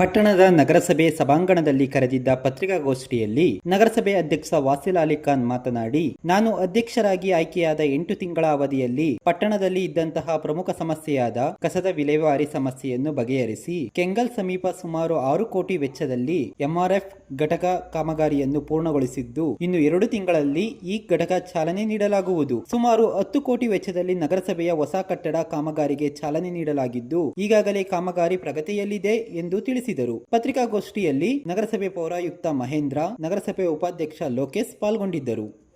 ಪಟ್ಟಣದ ನಗರಸಭೆ ಸಭಾಂಗಣದಲ್ಲಿ ಕರೆದಿದ್ದ ಪತ್ರಿಕಾಗೋಷ್ಠಿಯಲ್ಲಿ ನಗರಸಭೆ ಅಧ್ಯಕ್ಷ ವಾಸಿಲ್ ಅಲಿ ಖಾನ್ ಮಾತನಾಡಿ, ನಾನು ಅಧ್ಯಕ್ಷರಾಗಿ ಆಯ್ಕೆಯಾದ ಎಂಟು ತಿಂಗಳ ಅವಧಿಯಲ್ಲಿ ಪಟ್ಟಣದಲ್ಲಿ ಇದ್ದಂತಹ ಪ್ರಮುಖ ಸಮಸ್ಯೆಯಾದ ಕಸದ ವಿಲೇವಾರಿ ಸಮಸ್ಯೆಯನ್ನು ಬಗೆಹರಿಸಿ, ಕೆಂಗಲ್ ಸಮೀಪ ಸುಮಾರು ಆರು ಕೋಟಿ ವೆಚ್ಚದಲ್ಲಿ ಎಂಆರ್ಎಫ್ ಘಟಕ ಕಾಮಗಾರಿಯನ್ನು ಪೂರ್ಣಗೊಳಿಸಿದ್ದು, ಇನ್ನು ಎರಡು ತಿಂಗಳಲ್ಲಿ ಈ ಘಟಕ ಚಾಲನೆ ನೀಡಲಾಗುವುದು. ಸುಮಾರು ಹತ್ತು ಕೋಟಿ ವೆಚ್ಚದಲ್ಲಿ ನಗರಸಭೆಯ ಹೊಸ ಕಟ್ಟಡ ಕಾಮಗಾರಿಗೆ ಚಾಲನೆ ನೀಡಲಾಗಿದ್ದು, ಈಗಾಗಲೇ ಕಾಮಗಾರಿ ಪ್ರಗತಿಯಲ್ಲಿದೆ ಎಂದು ತಿಳಿಸಿದರು ಪತ್ರಿಕಾಗೋಷ್ಠಿಯಲ್ಲಿ ನಗರಸಭೆ ಪೌರಾಯುಕ್ತ ಮಹೇಂದ್ರ, ನಗರಸಭೆ ಉಪಾಧ್ಯಕ್ಷ ಲೋಕೇಶ್ ಪಾಲ್ಗೊಂಡಿದ್ದರು.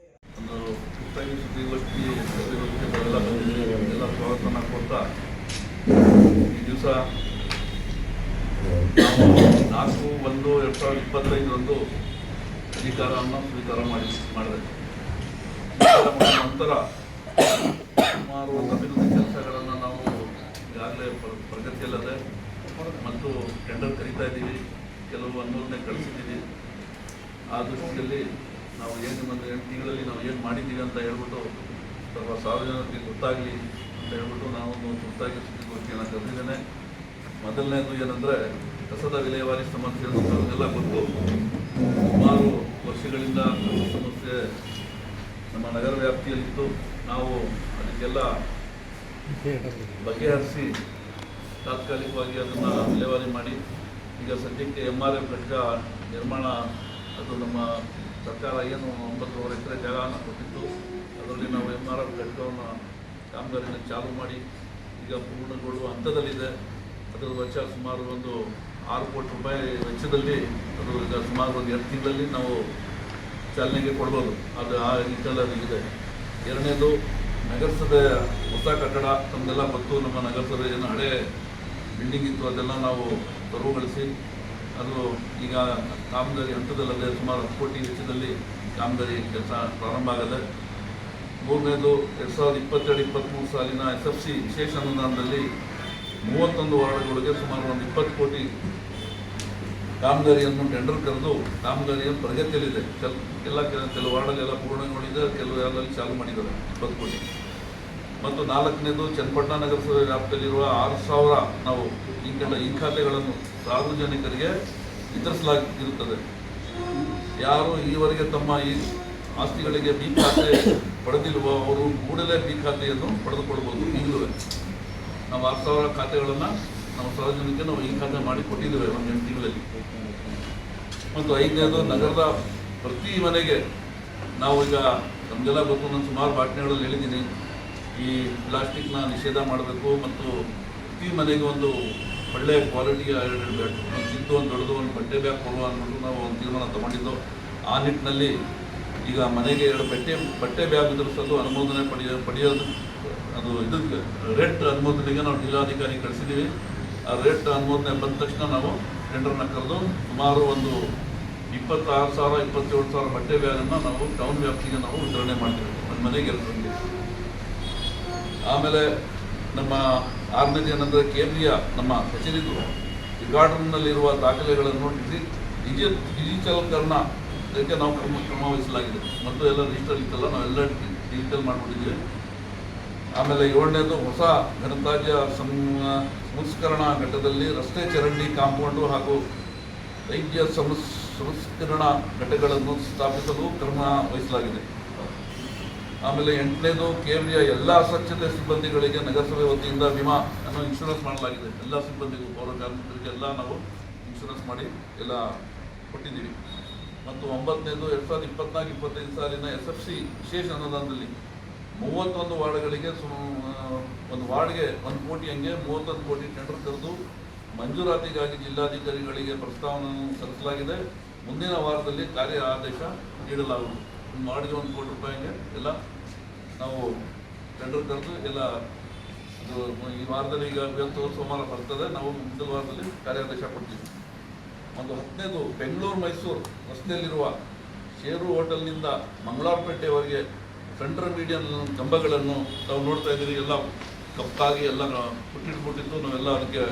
ನಾಲ್ಕು, ಒಂದು ಎರಡು ಸಾವಿರದ ಇಪ್ಪತ್ತೈದರಂದು ಅಧಿಕಾರವನ್ನು ಸ್ವೀಕಾರ ಮಾಡಿ, ಮಾಡಿದೆ. ನಂತರ ಸುಮಾರು ಅಭಿವೃದ್ಧಿ ಕೆಲಸಗಳನ್ನು ನಾವು ಈಗಾಗಲೇ ಪ್ರ- ಪ್ರಗತಿಯಲ್ಲದೆ ಮತ್ತು ಟೆಂಡರ್ ಕರೀತಾ ಇದ್ದೀವಿ ಕೆಲವು ಅನುಮೋದನೆ ಕಳಿಸಿದ್ದೀವಿ. ಆ ದೃಷ್ಟಿಯಲ್ಲಿ ನಾವು ಏನು ಒಂದು ಎಂಟು ತಿಂಗಳಲ್ಲಿ ನಾವು ಏನು ಮಾಡಿದ್ದೀವಿ ಅಂತ ಹೇಳ್ಬಿಟ್ಟು ಸ್ವಲ್ಪ ಸಾರ್ವಜನಿಕರಿಗೆ ಗೊತ್ತಾಗಲಿ ಅಂತ ಹೇಳ್ಬಿಟ್ಟು ನಾವು ತುರ್ತಾಗಿ ಸುದ್ದಿಗೋಷ್ಠಿಯನ್ನು ಕರೆದಿದ್ದೇನೆ. ಮೊದಲನೇದು ಏನಂದರೆ ಕಸದ ವಿಲೇವಾರಿ ಸಮಸ್ಯೆ ಅನ್ನೋದನ್ನೆಲ್ಲ ಗೊತ್ತು. ಸುಮಾರು ವರ್ಷಗಳಿಂದ ಸಮಸ್ಯೆ ನಮ್ಮ ನಗರ ವ್ಯಾಪ್ತಿಯಲ್ಲಿತ್ತು ನಾವು ಅದಕ್ಕೆಲ್ಲ ಬಗೆಹರಿಸಿ ತಾತ್ಕಾಲಿಕವಾಗಿ ಅದನ್ನು ವಿಲೇವಾರಿ ಮಾಡಿ, ಈಗ ಸದ್ಯಕ್ಕೆ ಎಂ ಆರ್ ಎಫ್ ಘಟಕ ನಿರ್ಮಾಣ, ಅದು ನಮ್ಮ ಸರ್ಕಾರ ಏನು ಒಂಬತ್ತುವರೆ ಎಕರೆ ಜಾಗವನ್ನು ಕೊಟ್ಟಿತ್ತು, ಅದರಲ್ಲಿ ನಾವು ಎಂ ಆರ್ ಎಫ್ ಘಟಕವನ್ನು ಕಾಮಗಾರಿನ ಚಾಲು ಮಾಡಿ, ಈಗ ಪೂರ್ಣಗೊಳ್ಳುವ ಹಂತದಲ್ಲಿದೆ. ಅದರ ವೆಚ್ಚ ಸುಮಾರು ಒಂದು ಆರು ಕೋಟಿ ರೂಪಾಯಿ ವೆಚ್ಚದಲ್ಲಿ, ಅದು ಈಗ ಸುಮಾರು ಒಂದು ಎರಡು ತಿಂಗಳಲ್ಲಿ ನಾವು ಚಾಲನೆಗೆ ಕೊಡ್ಬೋದು. ಅದು ಆ ನಿಟ್ಟಿನಲ್ಲಿ ಇದೆ ಎರಡನೇದು, ನಗರಸಭೆ ಹೊಸ ಕಟ್ಟಡ ತಮ್ಮದೆಲ್ಲ ಮತ್ತು ನಮ್ಮ ನಗರಸಭೆ ಏನು ಹಳೆ ಬಿಲ್ಡಿಂಗ್ ಇತ್ತು ಅದೆಲ್ಲ ನಾವು ತೆರವುಗೊಳಿಸಿ ಅದು ಈಗ ಕಾಮಗಾರಿ ಹಂತದಲ್ಲದೆ ಸುಮಾರು ಹತ್ತು ಕೋಟಿ ವೆಚ್ಚದಲ್ಲಿ ಕಾಮಗಾರಿ ಕೆಲಸ ಪ್ರಾರಂಭ ಆಗದೆ, ಮೂರನೇದು ಎರಡು ಸಾವಿರದ ಇಪ್ಪತ್ತೆರಡು ಇಪ್ಪತ್ತ್ಮೂರು ಸಾಲಿನ ಎಸ್ ಎಫ್ ಸಿ ವಿಶೇಷ ಅನುದಾನದಲ್ಲಿ ಮೂವತ್ತೊಂದು ವಾರ್ಡ್ಗಳಿಗೆ ಸುಮಾರು ಒಂದು ಇಪ್ಪತ್ತು ಕೋಟಿ ಕಾಮಗಾರಿಯನ್ನು ಟೆಂಡರ್ ಕರೆದು ಕಾಮಗಾರಿಯ ಪ್ರಗತಿಯಲ್ಲಿದೆ. ಕೆಲ, ಎಲ್ಲ ಕೆಲ- ಕೆಲವು ವಾರ್ಡಲ್ಲೆಲ್ಲ ಪೂರ್ಣಗೊಂಡಿದೆ, ಕೆಲವು ಯಾರಲ್ಲಿ ಚಾಲು ಮಾಡಿದ್ದಾರೆ, ಇಪ್ಪತ್ತು ಕೋಟಿ. ಮತ್ತು ನಾಲ್ಕನೇದು ಚನ್ನಪಟ್ಟಣ ನಗರಸಭೆ ವ್ಯಾಪ್ತಿಯಲ್ಲಿರುವ ಆರು ಸಾವಿರ ನಾವು ಈ ಕಡೆ ಈ ಖಾತೆಗಳನ್ನು ಸಾರ್ವಜನಿಕರಿಗೆ ವಿತರಿಸಲಾಗಿರುತ್ತದೆ. ಯಾರು ಈವರೆಗೆ ತಮ್ಮ ಈ ಆಸ್ತಿಗಳಿಗೆ ಬಿ ಖಾತೆ ಪಡೆದಿಲ್ವೋ ಅವರು ಕೂಡಲೇ ಬಿ ಖಾತೆಯನ್ನು ಪಡೆದುಕೊಳ್ಬೋದು ಈಗಲೂ ನಾವು ಆರು ಸಾವಿರ ಖಾತೆಗಳನ್ನು ನಾವು ಸಾರ್ವಜನಿಕ ನಾವು ಈ ಖಾತೆ ಮಾಡಿ ಕೊಟ್ಟಿದ್ದೇವೆ ಒಂದು ಎಂಟು ತಿಂಗಳಲ್ಲಿ. ಮತ್ತು ಐದನೇದು ನಗರದ ಪ್ರತಿ ಮನೆಗೆ ನಾವು ಈಗ ನಮಗೆಲ್ಲ ಗೊತ್ತು, ನಾನು ಸುಮಾರು ಭಾಷಣಗಳಲ್ಲಿ ಹೇಳಿದ್ದೀನಿ. ಈ ಪ್ಲಾಸ್ಟಿಕ್ನ ನಿಷೇಧ ಮಾಡಬೇಕು ಮತ್ತು ಪ್ರತಿ ಮನೆಗೆ ಒಂದು ಒಳ್ಳೆಯ ಕ್ವಾಲಿಟಿಯ ಒಂದು ಚಿತ್ತು ಒಂದು ದೊಡ್ಡದು, ಒಂದು ಬಟ್ಟೆ ಬ್ಯಾಗ್ ಕೊಡುವ ಅಂದ್ಬಿಟ್ಟು ನಾವು ಒಂದು ತೀರ್ಮಾನ ತಗೊಂಡಿದ್ದು. ಆ ನಿಟ್ಟಿನಲ್ಲಿ ಈಗ ಮನೆಗೆ ಎರಡು ಬಟ್ಟೆ ಬಟ್ಟೆ ಬ್ಯಾಗ್ ವಿತರಿಸಲು ಅನುಮೋದನೆ ಪಡೆಯ, ಪಡೆಯೋದು, ಅದು ಇದಕ್ಕೆ ರೇಟ್ ಅನುಮೋದನೆಗೆ ನಾವು ಜಿಲ್ಲಾಧಿಕಾರಿ ಕಳಿಸಿದ್ದೀವಿ. ಆ ರೇಟ್ ಅನುಮೋದನೆ ಬಂದ ತಕ್ಷಣ ನಾವು ಟೆಂಡರ್ನ ಕರೆದು ಸುಮಾರು ಒಂದು ಇಪ್ಪತ್ತಾರು ಸಾವಿರ, ಇಪ್ಪತ್ತೇಳು ಸಾವಿರ ಬಟ್ಟೆ ಬ್ಯಾಗನ್ನು ನಾವು ಟೌನ್ ವ್ಯಾಪ್ತಿಗೆ ನಾವು ವಿತರಣೆ ಮಾಡ್ತೀವಿ. ನಮ್ಮ ಮನೆಗೆ ಆಮೇಲೆ ನಮ್ಮ ಆರನೇದು ಏನಂದರೆ ಕೇಂದ್ರೀಯ ನಮ್ಮ ಕಚೇರಿದು ಗಾರ್ಡನ್ನಲ್ಲಿರುವ ದಾಖಲೆಗಳನ್ನು ಡಿಜಿ ಡಿಜಿ, ಡಿಜಿಟಲ್ಕರಣ ಇದಕ್ಕೆ ನಾವು ಕ್ರಮ ಕ್ರಮ ವಹಿಸಲಾಗಿದೆ. ಮತ್ತು ಎಲ್ಲ ರಿಜಿಸ್ಟರ್ ಇತ್ತಲ್ಲ, ನಾವೆಲ್ಲ ಡಿಜಿಟಲ್ ಮಾಡಿಬಿಟ್ಟಿದ್ದೀವಿ. ಆಮೇಲೆ ಏಳನೇದು ಹೊಸ ಘನತಾಜ್ಯ ಸಂ, ಸಂಸ್ಕರಣಾ ಘಟ್ಟದಲ್ಲಿ ರಸ್ತೆ ಚರಂಡಿ ಕಾಂಪೌಂಡು ಹಾಗೂ ವೈದ್ಯ ಸಂಸ್, ಸಂಸ್ಕರಣಾ ಘಟಕಗಳನ್ನು ಸ್ಥಾಪಿಸಲು ಕ್ರಮ ವಹಿಸಲಾಗಿದೆ. ಆಮೇಲೆ ಎಂಟನೇದು ಕೇಂದ್ರೀಯ ಎಲ್ಲ ಸ್ವಚ್ಛತೆ ಸಿಬ್ಬಂದಿಗಳಿಗೆ ನಗರಸಭೆ ವತಿಯಿಂದ ವಿಮಾ ಅನ್ನು ಇನ್ಶೂರೆನ್ಸ್ ಮಾಡಲಾಗಿದೆ. ಎಲ್ಲ ಸಿಬ್ಬಂದಿಗೂ, ಪೌರ ಕಾರ್ಮಿಕರಿಗೆಲ್ಲ ನಾವು ಇನ್ಶೂರೆನ್ಸ್ ಮಾಡಿ ಎಲ್ಲ ಕೊಟ್ಟಿದ್ದೀವಿ. ಮತ್ತು ಒಂಬತ್ತನೇದು ಎರಡು ಸಾವಿರದ ಇಪ್ಪತ್ನಾಲ್ಕು, ಇಪ್ಪತ್ತೈದು ಸಾಲಿನ ಎಸ್ ಎಫ್ ಸಿ ವಿಶೇಷ ಅನುದಾನದಲ್ಲಿ ಮೂವತ್ತೊಂದು ವಾರ್ಡ್ಗಳಿಗೆ ಒಂದು ವಾರ್ಡ್ಗೆ ಒಂದು ಕೋಟಿ ಹಂಗೆ ಮೂವತ್ತೊಂದು ಕೋಟಿ ಟೆಂಡರ್ ಕರೆದು ಮಂಜೂರಾತಿಗಾಗಿ ಜಿಲ್ಲಾಧಿಕಾರಿಗಳಿಗೆ ಪ್ರಸ್ತಾವನೆಯನ್ನು ಸಲ್ಲಿಸಲಾಗಿದೆ. ಮುಂದಿನ ವಾರದಲ್ಲಿ ಕಾರ್ಯ ಆದೇಶ ನೀಡಲಾಗುವುದು. ಒಂದು ವಾರ್ಡ್ಗೆ ಒಂದು ಕೋಟಿ ರೂಪಾಯಿಗೆ ಎಲ್ಲ ನಾವು ಟೆಂಡರ್ ಕರೆದು ಎಲ್ಲ ಅದು ಈ ವಾರದಲ್ಲಿ ಈಗ ಇವತ್ತು ಸೋಮವಾರ ಬರ್ತದೆ. ನಾವು ಮುಂದಿನ ವಾರದಲ್ಲಿ ಕಾರ್ಯಾದೇಶ ಕೊಡ್ತೀವಿ. ಒಂದು ಹತ್ತನೇದು ಬೆಂಗಳೂರು, ಮೈಸೂರು ರಸ್ತೆಯಲ್ಲಿರುವ ಶೇರು ಹೋಟೆಲ್ನಿಂದ ಮಂಗಳಾರಪೇಟೆವರೆಗೆ ಸೆಂಟ್ರಲ್ ಮೀಡಿಯನ್ ಕಂಬಗಳನ್ನು ತಾವು ನೋಡ್ತಾ ಇದ್ದೀವಿ. ಎಲ್ಲ ಕಪ್ಪಾಗಿ ಎಲ್ಲ ಹುಟ್ಟಿಟ್ಬಿಟ್ಟಿತ್ತು ನಾವೆಲ್ಲ ಅದಕ್ಕೆ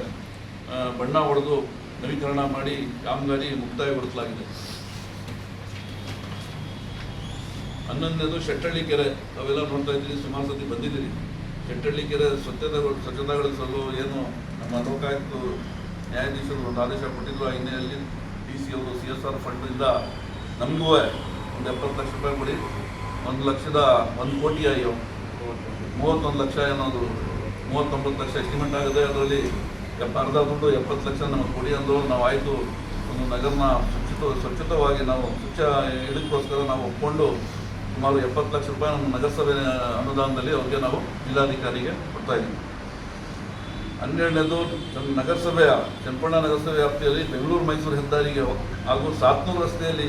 ಬಣ್ಣ ಹೊಡೆದು ನವೀಕರಣ ಮಾಡಿ, ಕಾಮಗಾರಿ ಮುಕ್ತಾಯಗೊಳಿಸಲಾಗಿದೆ. ಹನ್ನೊಂದನೇದು ಶೆಟ್ಟಳ್ಳಿ ಕೆರೆ ಅವೆಲ್ಲ ನೋಡ್ತಾ ಇದ್ದೀರಿ, ಸುಮಾರು ಸತಿ ಬಂದಿದ್ದೀರಿ. ಶೆಟ್ಟಳ್ಳಿ ಕೆರೆ ಸ್ವಚ್ಛತೆಗಳು ಸ್ವಚ್ಛತಾಗೊಳಿಸಲು ಏನು ನಮ್ಮ ಲೋಕಾಯುಕ್ತ ನ್ಯಾಯಾಧೀಶರು ಒಂದು ಆದೇಶ ಕೊಟ್ಟಿದ್ರು ಆ ಹಿನ್ನೆಲೆಯಲ್ಲಿ ಡಿ ಸಿ ಅವರು ಸಿ ಎಸ್ ಆರ್ ಫಂಡಿಂದ ನಮಗೂ ಒಂದು ಎಪ್ಪತ್ತು ಲಕ್ಷ ರೂಪಾಯಿ ಕೊಡಿ. ಒಂದು ಲಕ್ಷದ ಒಂದು ಕೋಟಿ ಅಯ್ಯೋ ಮೂವತ್ತೊಂದು ಲಕ್ಷ ಏನೋದು ಮೂವತ್ತೊಂಬತ್ತು ಲಕ್ಷ ಎಸ್ಟಿಮೇಟ್ ಆಗಿದೆ ಅದರಲ್ಲಿ ಎಪ್ಪ ಅರ್ಧ ದುಡ್ಡು ಎಪ್ಪತ್ತು ಲಕ್ಷ ನಮಗೆ ಕೊಡಿ ಅಂದರು ನಾವು ಆಯಿತು ಒಂದು ನಗರನ ಸ್ವಚ್ಛತ ಸ್ವಚ್ಛತವಾಗಿ ನಾವು ಸ್ವಚ್ಛ ಇದಕ್ಕೋಸ್ಕರ ನಾವು ಒಪ್ಕೊಂಡು ಸುಮಾರು ಎಪ್ಪತ್ತು ಲಕ್ಷ ರೂಪಾಯಿ ನಮ್ಮ ನಗರಸಭೆ ಅನುದಾನದಲ್ಲಿ ಅವ್ರಿಗೆ ನಾವು ಜಿಲ್ಲಾಧಿಕಾರಿಗೆ ಕೊಡ್ತಾ ಇದ್ದೀವಿ. ಹನ್ನೆರಡನೇದು, ನಮ್ಮ ನಗರಸಭೆಯ ಚನ್ನಪಣ್ಣ ನಗರಸಭೆ ವ್ಯಾಪ್ತಿಯಲ್ಲಿ ಬೆಂಗಳೂರು ಮೈಸೂರು ಹೆದ್ದಾರಿಗೆ ಹಾಗೂ ಸಾತ್ನೂರು ರಸ್ತೆಯಲ್ಲಿ,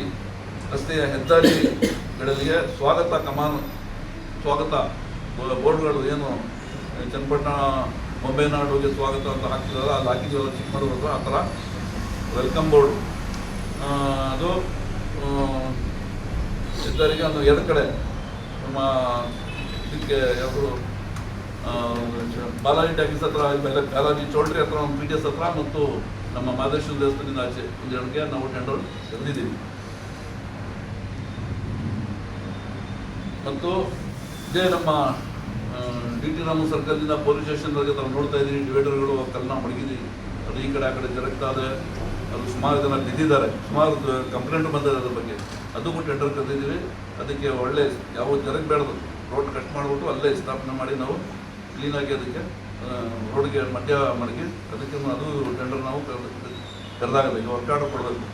ರಸ್ತೆಯ ಹೆದ್ದಾರಿಗಳಿಗೆ ಸ್ವಾಗತ ಕಮಾನು, ಸ್ವಾಗತ ಬೋರ್ಡ್ಗಳು ಏನು, ಚನ್ನಪಟ್ಟಣ ಬೊಂಬೆನಾಡುಗೆ ಸ್ವಾಗತ ಅಂತ ಹಾಕ್ತಿದಾರಲ್ಲ, ಅಲ್ಲಿ ಹಾಕಿದ್ದೀವಲ್ಲ ಚಿಕ್ಕಮಗಳೂರು ಆ ಥರ, ವೆಲ್ಕಮ್ ಬೋರ್ಡ್. ಅದು ಆ, ಹೆದ್ದಾರಿಗೆ ಒಂದು ಎರಡು ಕಡೆ ನಮ್ಮ ಇದಕ್ಕೆ ಯಾವುದು ಬಾಲಾಜಿ ಟ್ಯಾಕೀಸ್ ಹತ್ರ ಆಮೇಲೆ ಬಾಲಾಜಿ ಚೌಲ್ಟ್ರಿ ಹತ್ರ ಒಂದು ಪಿ ಟಿ ಎಸ್ ಹತ್ರ ಮತ್ತು ನಮ್ಮ ಮಾದೇಶ್ವರ ದೇವಸ್ಥಾನದಿಂದ ಆಚೆ ಒಂದು ಎರಡಿಗೆ ನಾವು ಟೆಂಡರ್ ತಂದಿದ್ದೀವಿ ಮತ್ತು ಇದೇ ನಮ್ಮ ಡಿ ಟಿ ರಾಮ ಸರ್ಕಲ್ನಿಂದ ಪೊಲೀಸ್ ಸ್ಟೇಷನ್ವರೆಗೆ ನಾವು ನೋಡ್ತಾ ಇದ್ದೀವಿ ಡಿವೈಡರ್ಗಳು ಕಲ್ಲನ್ನ ಮಡಗಿದ್ದೀವಿ ಅದು ಈ ಕಡೆ ಆ ಕಡೆ ಜರಗ್ತಾ ಇದೆ. ಅದು ಸುಮಾರು ಜನ ಬಿದ್ದಿದ್ದಾರೆ. ಸುಮಾರು ಕಂಪ್ಲೇಂಟ್ ಬಂದಿದೆ ಅದ್ರ ಬಗ್ಗೆ. ಅದಕ್ಕೂ ಟೆಂಡರ್ ಕರೆದಿದ್ದೀವಿ. ಅದಕ್ಕೆ ಒಳ್ಳೆ ಯಾವ ಜರಗಬೇಡದು ರೋಡ್ ಕಟ್ ಮಾಡಿಬಿಟ್ಟು ಅಲ್ಲೇ ಸ್ಥಾಪನೆ ಮಾಡಿ ನಾವು ಕ್ಲೀನಾಗಿ ಅದಕ್ಕೆ ರೋಡ್ಗೆ ಮಧ್ಯ ಮಡಗಿ ಅದಕ್ಕೆ ಅದು ಟೆಂಡರ್ ನಾವು ಕರೆದಾಗಲ್ಲ, ಈಗ ವರ್ಕ್ ಆರ್ಡರ್ ಕೊಡಬೇಕು.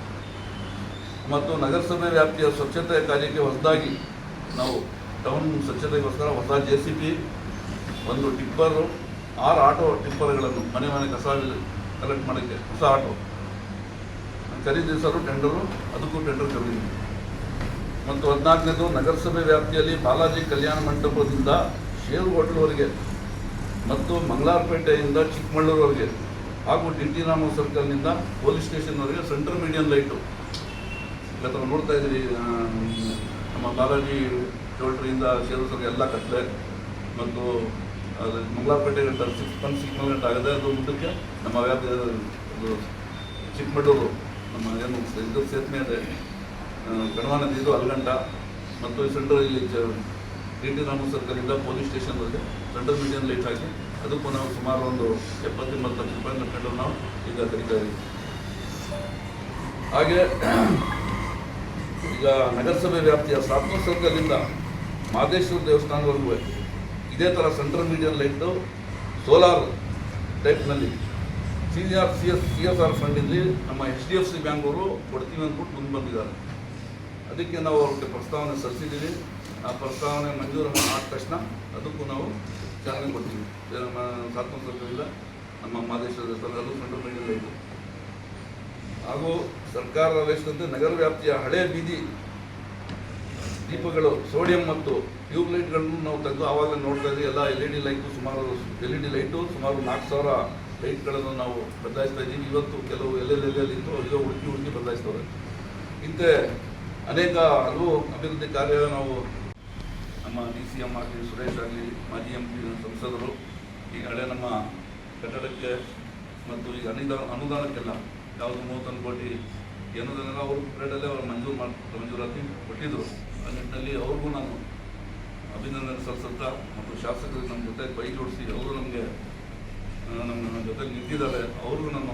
ಮತ್ತು ನಗರಸಭೆ ವ್ಯಾಪ್ತಿಯ ಸ್ವಚ್ಛತೆ ಕಾರ್ಯಕ್ಕೆ ಹೊಸದಾಗಿ ನಾವು ಟೌನ್ ಸ್ವಚ್ಛತೆಗೋಸ್ಕರ ಹೊಸ ಜೆ ಸಿ ಪಿ ಒಂದು ಟಿಪ್ಪರು, ಆರು ಆಟೋ ಟಿಪ್ಪರ್ಗಳನ್ನು ಮನೆ ಮನೆ ಕಸ ಕಲೆಕ್ಟ್ ಮಾಡೋಕ್ಕೆ, ಹೊಸ ಆಟೋ. ಖರೀದಿಸಲು ಟೆಂಡರು ಅದಕ್ಕೂ ಟೆಂಡರ್ ಕರೆದಿದ್ದೀವಿ ಮತ್ತು ಹದಿನಾಲ್ಕನೇದು ನಗರಸಭೆ ವ್ಯಾಪ್ತಿಯಲ್ಲಿ ಬಾಲಾಜಿ ಕಲ್ಯಾಣ ಮಂಟಪದಿಂದ ಶೇರು ಹೋಟೆಲ್ವರೆಗೆ ಮತ್ತು ಮಂಗಳಾರಪೇಟೆಯಿಂದ ಚಿಕ್ಕಮಗಳೂರುವರೆಗೆ ಹಾಗೂ ಡಿ ಟಿ ರಾಮ ಸರ್ಕಲ್ನಿಂದ ಪೊಲೀಸ್ ಸ್ಟೇಷನ್ವರೆಗೆ ಸೆಂಟ್ರಲ್ ಮೀಡಿಯಂ ಲೈಟು. ಇಲ್ಲ ನೋಡ್ತಾ ಇದ್ದೀರಿ ನಮ್ಮ ಬಾಲಾಜಿ ಚೌಲ್ಟ್ರಿಯಿಂದ ಸೇರಿಸೋಕೆ ಎಲ್ಲ ಕಟ್ಟಲೆ ಮತ್ತು ಅದು ಮಂಗಳಾರಪೇಟೆ ಸಿಕ್ಸ್ ಪನ್ ಸಿಕ್ಸ್ ಗಂಟೆ ಆಗಿದೆ ಅದು ಮುಂದಕ್ಕೆ ನಮ್ಮ ವ್ಯಾಪ್ತಿ ಚಿಕ್ಕಮಗಳೂರು ನಮ್ಮ ಏನು ಇದು ಸೇತುವೆ ಇದೆ. ಆ, ಕಡವ ನದಿ ಇದು ಅಲ್ಗಂಟ ಮತ್ತು ಸೆಂಟ್ರಲ್ ಇಲ್ಲಿ ಡಿ ಟಿ ರಾಮ ಸರ್ಕಲಿಂದ ಪೊಲೀಸ್ ಸ್ಟೇಷನ್ವರೆಗೆ ಸೆಂಟ್ರಲ್ ಮೀಡಿಯನ್ ಲೈಟ್ ಹಾಕಿ ಅದಕ್ಕೂ ನಾವು ಸುಮಾರು ಒಂದು ಎಪ್ಪತ್ತೆಂಬತ್ತು ಲಕ್ಷ ರೂಪಾಯಿ ಕಟ್ಟಲು ನಾವು ಈಗ ಕರೀತಾ ಇದ್ದೀವಿ ಹಾಗೆ ಈಗ ನಗರಸಭೆ ವ್ಯಾಪ್ತಿಯ ಸಾತ್ಮ ಸರ್ಕಲಿಂದ ಮಾದೇಶ್ವರ ದೇವಸ್ಥಾನವರೆಗೂ ಇದೇ. ಥರ central median light solar ಟೈಪ್ನಲ್ಲಿ C R C S C S R ಫಂಡಿಂದ ನಮ್ಮ H D F C bank ಅವರು ಕೊಡ್ತೀವಿ ಅಂದ್ಬಿಟ್ಟು ಮುಂದೆ ಬಂದಿದ್ದಾರೆ. ಅದಕ್ಕೆ ನಾವು ಅವ್ರಿಗೆ ಪ್ರಸ್ತಾವನೆ ಸಲ್ಲಿಸಿದ್ದೀವಿ. ಆ ಪ್ರಸ್ತಾವನೆ ಮಂಜೂರು ಆದ ತಕ್ಷಣ ಅದಕ್ಕೂ ನಾವು ಚಾಲನೆ ಕೊಡ್ತೀವಿ. ನಮ್ಮ ನಮ್ಮ ಮಾದೇಶ್ವರ ಅದು ಸೆಂಟ್ರಲ್ ಮೈಂಡಲ್ಲೇ ಇತ್ತು ಹಾಗೂ ಸರ್ಕಾರ ವಹಿಸಿದಂತೆ ನಗರ ವ್ಯಾಪ್ತಿಯ ಹಳೆ ಬೀದಿ ದೀಪಗಳು, ಸೋಡಿಯಂ ಮತ್ತು ಟ್ಯೂಬ್ಲೈಟ್ಗಳನ್ನು ನಾವು ತೆಗೆದು ಆವಾಗಲೇ ನೋಡ್ತಾ ಇದ್ದೀವಿ ಎಲ್ಲ ಎಲ್ ಇ ಡಿ ಲೈಟು ಸುಮಾರು, ಎಲ್ ಇ ಡಿ ಲೈಟು ಸುಮಾರು ನಾಲ್ಕು ಸಾವಿರ ಲೈಟ್ಗಳನ್ನು ನಾವು ಬದಲಾಯಿಸ್ತಾ ಇದ್ದೀವಿ. ಇವತ್ತು ಕೆಲವು ಎಲ್ಲೆಲ್ಲೆಲ್ಲಿ ಇತ್ತು ಈಗ ಹುಡುಕಿ ಹುಡುಕಿ ಬದಲಾಯಿಸ್ತವೆ ಇಂಥ ಅನೇಕ ಹಲವು ಅಭಿವೃದ್ಧಿ ಕಾರ್ಯ ನಾವು ನಮ್ಮ ಡಿ ಸಿ ಎಂ ಆಗಲಿ ಸುರೇಶ್ ಆಗಲಿ, ಮಾಜಿ ಎಂ ಪಿ ಸಂಸದರು, ಈ ಹಳೆ ನಮ್ಮ ಕಟ್ಟಡಕ್ಕೆ ಮತ್ತು ಈಗ ಅನುದಾನ, ಅನುದಾನಕ್ಕೆಲ್ಲ ಯಾವುದು ಮೂವತ್ತೊಂದು ಕೋಟಿ ಏನೋದನ್ನೆಲ್ಲ ಅವರು ಪೀರಿಯಡಲ್ಲೇ ಅವರು ಮಂಜೂರು ಮಾಡಿ, ಮಂಜೂರಾತಿ ಕೊಟ್ಟಿದ್ದರು ಆ ನಿಟ್ಟಿನಲ್ಲಿ ಅವ್ರಿಗೂ ನಾನು ಅಭಿನಂದನೆ ಸಲ್ಲಿಸುತ್ತಾ ಮತ್ತು ಶಾಸಕರು ನಮ್ಮ ಜೊತೆ ಕೈ ಜೋಡಿಸಿ ಅವರು ನಮಗೆ ನಮ್ಮ ಜೊತೆಗೆ ನಿಂತಿದ್ದಾರೆ. ಅವ್ರಿಗೂ ನಾನು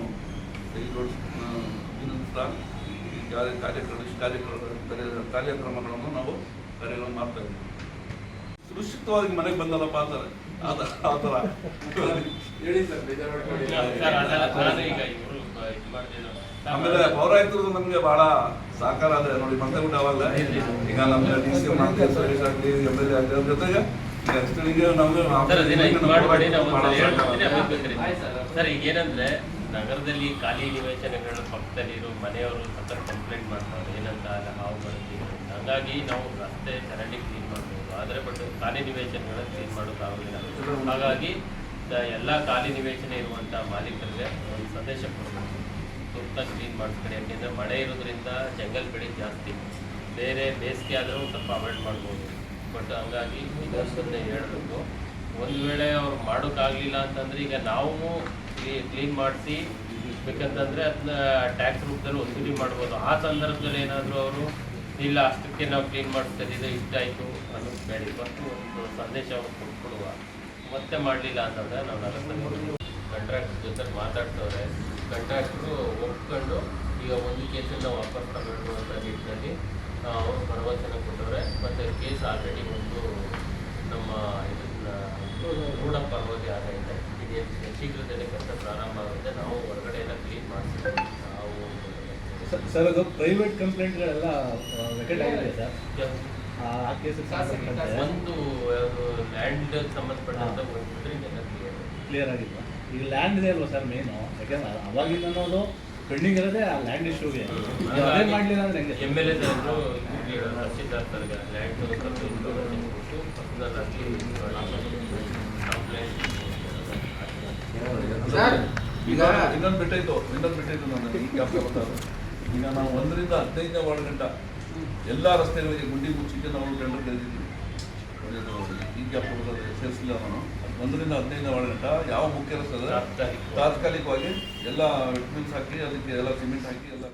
ಕೈ ಜೋಡಿಸಿ ಈ ಕಾರ್ಯ, ಕಾರ್ಯಕ್ರಮ ಕಾರ್ಯಕ್ರಮ ಕಾರ್ಯ- ಕಾರ್ಯಕ್ರಮಗಳನ್ನು ನಾವು ಕಾರ್ಯಗಳನ್ನು ಮಾಡ್ತಾ ಇದ್ದೀವಿ. ಸುರಕ್ಷಿತವಾಗಿ ಮನೆಗೆ ಬಂದಲ್ಲಪ್ಪ ಅಂತಾರೆ ಆ ಥರ ಹೇಳಿ ಸರ್ ಆಮೇಲೆ ಪೌರಾಯಿತರು ನಮಗೆ ಬಹಳ ಸಹಕಾರ ಆದ್ರೆ ನೋಡಿ ಮತ್ತೆ ಊಟ ಅವಾಗ ಈಗ ನಮ್ಮ ಡಿ ಸಿ ಆಗಲಿ ಸರ್ವಿಸ್ ಆಗ್ಲಿ ಎಂ ಎಲ್ ಎ ಆಗಲಿ ಅವ್ರ ಜೊತೆಗೆ ನಮಗೆ ಸರ್ ಈಗ ಏನಂದ್ರೆ ನಗರದಲ್ಲಿ ಖಾಲಿ ನಿವೇಶನಗಳ ಪಕ್ಕದಲ್ಲಿ ಮನೆಯವರು ಕಂಪ್ಲೇಂಟ್ ಮಾಡ್ತಾರೆ ಏನಂತ ಹಂಗಾಗಿ ನಾವು ರಸ್ತೆ ಚರಂಡಿ ಕ್ಲೀನ್ ಮಾಡ್ಬೋದು. ಆದರೆ ಬಟ್ ಖಾಲಿ ನಿವೇಶನಗಳನ್ನ ಕ್ಲೀನ್ ಮಾಡೋಕ್ಕಾಗೋದಿಲ್ಲ ಹಾಗಾಗಿ ಎಲ್ಲ ಖಾಲಿ ನಿವೇಶನ ಇರುವಂಥ ಮಾಲೀಕರಿಗೆ ಒಂದು ಸಂದೇಶ ಕೊಡಬೇಕು ಸುತ್ತ ಕ್ಲೀನ್ ಮಾಡಿಸ್ಕೊಳ್ಳಿ ಯಾಕೆಂದರೆ ಮಳೆ ಇರೋದ್ರಿಂದ ಜಂಗಲ್ ಬೆಳೆ ಜಾಸ್ತಿ. ಬೇರೆ ಬೇಸಿಗೆ ಆದರೂ ಸ್ವಲ್ಪ ಅವಾಯ್ಡ್ ಮಾಡ್ಬೋದು. ಬಟ್ ಹಂಗಾಗಿ ಇದೊಂದನ್ನೇ ಹೇಳಬೇಕು. ಒಂದು ವೇಳೆ ಅವ್ರು ಮಾಡೋಕ್ಕಾಗಲಿಲ್ಲ ಅಂತಂದರೆ ಈಗ ನಾವು ಕ್ಲೀನ್ ಮಾಡಿಸಿ ಬೇಕಂತಂದರೆ ಅದನ್ನ ಟ್ಯಾಕ್ಸ್ ರೂಪದಲ್ಲಿ ವಸೂಲಿ ಮಾಡ್ಬೋದು. ಆ ಸಂದರ್ಭದಲ್ಲಿ ಏನಾದರೂ ಅವರು ಇಲ್ಲ, ಅಷ್ಟಕ್ಕೆ ನಾವು ಕ್ಲೀನ್ ಮಾಡಿಸ್ತಿದ್ದು ಇಷ್ಟಾಯಿತು ಅನ್ನೋದು ಬೇಡಿ. ಮತ್ತು ಒಂದು ಸಂದೇಶವನ್ನು ಅವ್ರು ಕೊಟ್ಕೊಡುವ ಮತ್ತೆ ಮಾಡಲಿಲ್ಲ ಅಂತಂದರೆ ನಾವು ನಗರಸಭೆ ಕಾಂಟ್ರಾಕ್ಟ್ ಜೊತೆ ಮಾತಾಡ್ತವ್ರೆ. ಕಂಟ್ರಾಕ್ಟ್ರು ಒಪ್ಕೊಂಡು ಈಗ ಒಂದು ಕೇಸನ್ನು ವಾಪಸ್ ತಗೊಂಡು ಅಂತ ನಿಟ್ಟಿನಲ್ಲಿ ಅವರು ಭರವಸೆನ ಕೊಟ್ಟವ್ರೆ. ಮತ್ತು ಕೇಸ್ ಆಲ್ರೆಡಿ ಒಂದು ನಮ್ಮ ಇದನ್ನು ರೂಢ ಪರವಾಗಿ ಆಗೈತೆ ಇದು ಶೀಘ್ರದಲ್ಲೇ ಕೆಲಸ ಪ್ರಾರಂಭ ಆಗುತ್ತೆ. ನಾವು ಹೊರಗಡೆ ಎಲ್ಲ ಕ್ಲೀನ್ ಮಾಡ್ತೀವಿ. ಸರ್ ಅದು ಪ್ರೈವೇಟ್ ಕಂಪ್ಲೇಂಟ್ಗಳೆಲ್ಲ ವೆಕೆಟ್ ಆಗಿದೆ ಸರ್ ಆ ಕೇಸ್ ಒಂದು ಲ್ಯಾಂಡ್ ಸಂಬಂಧಪಟ್ಟಂತ ಕ್ಲಿಯರ್ ಕ್ಲಿಯರ್ ಆಗಿಲ್ಲ ಈಗ ಲ್ಯಾಂಡ್ ಇದೆ ಅಲ್ವಾ ಸರ್ ಮೇನು ಯಾಕಂದ್ರೆ ಅವಾಗಿಂದ ಅನ್ನೋದು ಪೆಂಡಿಂಗ್ ಇರೋದೇ ಆ ಲ್ಯಾಂಡ್ ಇಶ್ಯೂಗೆ ಅದೇ ಮಾಡಲಿಲ್ಲ ಅಂದ್ರೆ ಹೆಂಗೆ ಎಂ ಎಲ್ ಎ ಲ್ಯಾಂಡ್ ಈಗ ಈಗ- ಇನ್ನೊಂದು ಬಿಟ್ಟೈತು ಇನ್ನೊಂದು ಬಿಟ್ಟೈತು ನಾನು ಈ ಜ್ಞಾಪಕ ಬರ್ತಾರೆ ಈಗ ನಾವು ಒಂದರಿಂದ ಹದಿನೈದನೇ ವಾರ್ಡ್ ಗಂಟ ಎಲ್ಲ ರಸ್ತೆಗಳಿಗೆ ಗುಂಡಿ ಮುಚ್ಚಿಕ್ಕೆ ನಾವು ಟೆಂಡರ್ ಕರೆದಿದ್ದೀವಿ ಅದು ಈ ಜ್ಞಾಪಕ ಬರ್ತದೆ ಸೇರಿಸಿಲ್ಲ ನಾನು ಒಂದರಿಂದ ಹದಿನೈದನೇ ವಾರ್ಡ್ ಗಂಟ ಯಾವ ಮುಖ್ಯ ರಸ್ತೆ ತಾತ್ಕಾಲಿಕವಾಗಿ. ಎಲ್ಲ ವಿಟ್ಮಿನ್ಸ್ ಹಾಕಿ ಅದಕ್ಕೆ ಎಲ್ಲ ಸಿಮೆಂಟ್ ಹಾಕಿ ಎಲ್ಲ